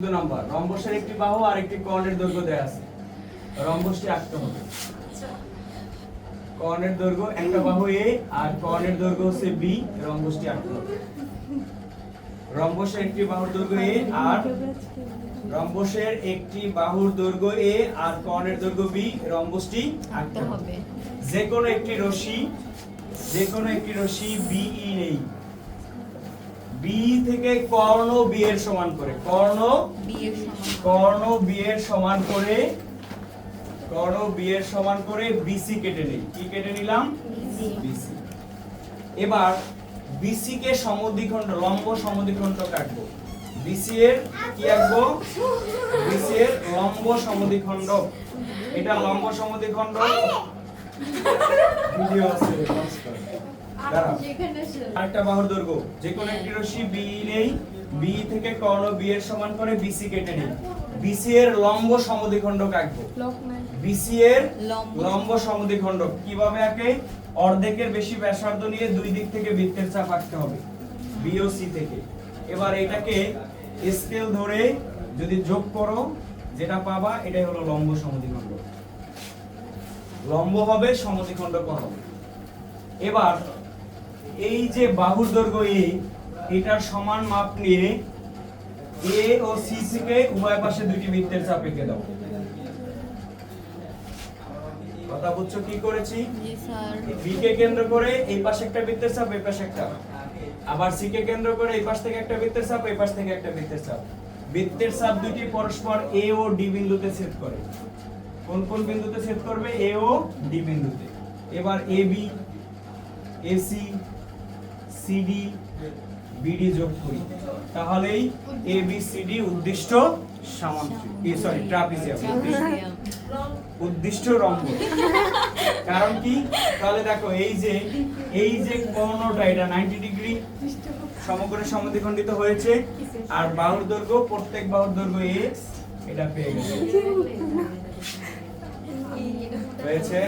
Number রম্বসের একটি বাহু আর একটি কর্ণের দৈর্ঘ্য দেয়া আছে। রম্বসটি আঁকতে হবে। কর্ণের দৈর্ঘ্য একটা বাহু এ আর কর্ণের দৈর্ঘ্য হচ্ছে বি রম্বসটি আঁকতে হবে। রম্বসের একটি বাহুর দৈর্ঘ্য এ আর রম্বসের একটি বাহুর দৈর্ঘ্য এ আর কর্ণের দৈর্ঘ্য বি রম্বসটি আঁকতে হবে। যে কোনো একটি রশ্মি যে কোনো একটি রশ্মি বিই নেই। বি থেকে কর্ণ বি এর সমান করে। কর্ণ কর্ণ বি এর সমান করে কর্ণ বি এর সমান করে বিসি কেটে নেই। কি কেটে নিলাম? বিসি এবার বিসি কে সমদ্বিখণ্ড লম্ব সমদ্বিখণ্ড কাটবো। বিসি এর কি আঁকবো? বিসি এর লম্ব সমদ্বিখণ্ড। এটা লম্ব সমদ্বিখণ্ড? ভিডিও আছে দাঁড়াও আরেকটা বাহুর দৈর্ঘ্য যে কোনো একটি রশ্মি বি নেই। বি থেকে কর্ণ বি এর সমান করে বিসি কেটে নেই বিসি এর লম্ব সমদ্বিখণ্ড কাটবো বিসি এর লম্ব। লম্ব সমদ্বিখণ্ড কীভাবে আঁকে? অর্ধেকের বেশি ব্যাসার্ধ নিয়ে দুই দিক থেকে বৃত্তের চাপ আঁকতে হবে। বি ও সি থেকে। এবার এটাকে স্কেল ধরে যদি যোগ করো যেটা পাবা এটাই হলো লম্ব সমদ্বিখণ্ড লম্ব হবে সমদ্বিখণ্ড কোণ হবে এবার এই যে বাহুর দৈর্ঘ্য এ এটার সমান মাপ নিয়ে এ ও সি থেকে উভয় পাশে দুইটি বৃত্তের চাপ এঁকে দাও। কথা বুঝছ কি করেছি? জি স্যার। বি কে কেন্দ্র করে এই পাশে একটা বৃত্তের চাপ এই পাশে একটা। আবার সি কে কেন্দ্র করে এই পাশ থেকে একটা বৃত্তের চাপ এই পাশ থেকে একটা বৃত্তের চাপ। বৃত্তের চাপ দুটি পরস্পর এ ও ডি বিন্দুতে ছেদ করে। কোন কোন বিন্দুতে ছেদ করবে? এ ও ডি বিন্দুতে। এবার A B AC CD BD যোগ করি। তাহলেই এ বি সি ডি উদ্দিষ্ট সামান্তরিক। সরি ট্রাপিজিয়াম উদ্দিষ্ট রম্ব। কারণ কি? তাহলে দেখো এই যে এই যে কোণটা এটা 90 ডিগ্রি সমকোণে সমদ্বিখণ্ডিত হয়েছে আর বাহুর দৈর্ঘ্য প্রত্যেক বাহুর দৈর্ঘ্য x এটা পেয়ে গেছে। হয়েছে?